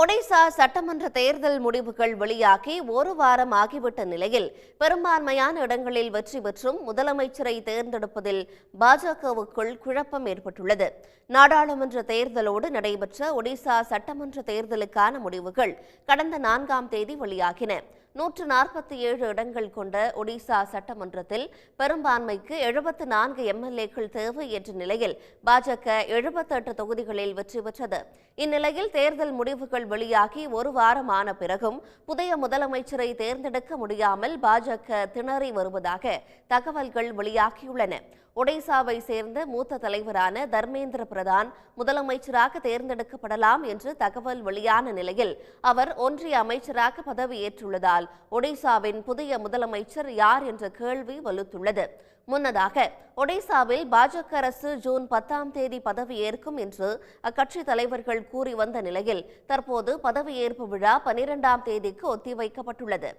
ஒடிசா சட்டமன்ற தேர்தல் முடிவுகள் வெளியாகி ஒரு வாரம் ஆகிவிட்ட நிலையில் பெரும்பான்மையான இடங்களில் வெற்றி பெற்றும் முதலமைச்சரை தேர்ந்தெடுப்பதில் பாஜகவுக்குள் குழப்பம் ஏற்பட்டுள்ளது. நாடாளுமன்ற தேர்தலோடு நடைபெற்ற ஒடிசா சட்டமன்ற தேர்தலுக்கான முடிவுகள் கடந்த நான்காம் தேதி வெளியாகின. நூற்று நாற்பத்தி ஏழு இடங்கள் கொண்ட ஒடிசா சட்டமன்றத்தில் பெரும்பான்மைக்கு எழுபத்து நான்கு எம்எல்ஏக்கள் தேவை என்ற நிலையில் பாஜக எழுபத்தெட்டு தொகுதிகளில் வெற்றி பெற்றது. இந்நிலையில் தேர்தல் முடிவுகள் வெளியாகி ஒரு வாரம் ஆன பிறகும் புதிய முதலமைச்சரை தேர்ந்தெடுக்க முடியாமல் பாஜக திணறி வருவதாக தகவல்கள் வெளியாகியுள்ளன. ஒடிசாவை சேர்ந்த மூத்த தலைவரான தர்மேந்திர பிரதான் முதலமைச்சராக தேர்ந்தெடுக்கப்படலாம் என்று தகவல் வெளியான நிலையில் அவர் ஒன்றிய அமைச்சராக பதவியேற்றுள்ளதால் ஒடிசாவின் புதிய முதலமைச்சர் யார் என்ற கேள்வி வலுத்துள்ளது. முன்னதாக ஒடிசாவில் பாஜக அரசு ஜூன் பத்தாம் தேதி பதவியேற்கும் என்று அக்கட்சி தலைவர்கள் கூறி வந்த நிலையில் தற்போது பதவியேற்பு விழா பனிரெண்டாம் தேதிக்கு ஒத்திவைக்கப்பட்டுள்ளது.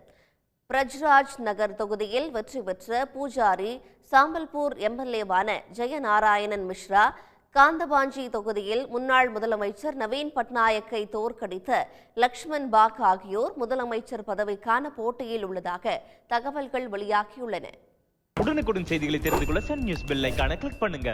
பிரஜ்ராஜ் நகர் தொகுதியில் வெற்றி பெற்ற பூஜாரி சாம்பல்பூர் எம்எல்ஏவான ஜெயநாராயணன் மிஸ்ரா காந்தபாஞ்சி தொகுதியில் முன்னாள் முதலமைச்சர் நவீன் பட்நாயக்கை தோற்கடித்த லக்ஷ்மண் பாக் ஆகியோர் முதலமைச்சர் பதவிக்கான போட்டியில் உள்ளதாக தகவல்கள் வெளியாகியுள்ளன. உடனுக்குடன் செய்திகளை தெரிந்து கொள்ள சன் நியூஸ் பெல்லைக்கான கிளிக் பண்ணுங்க.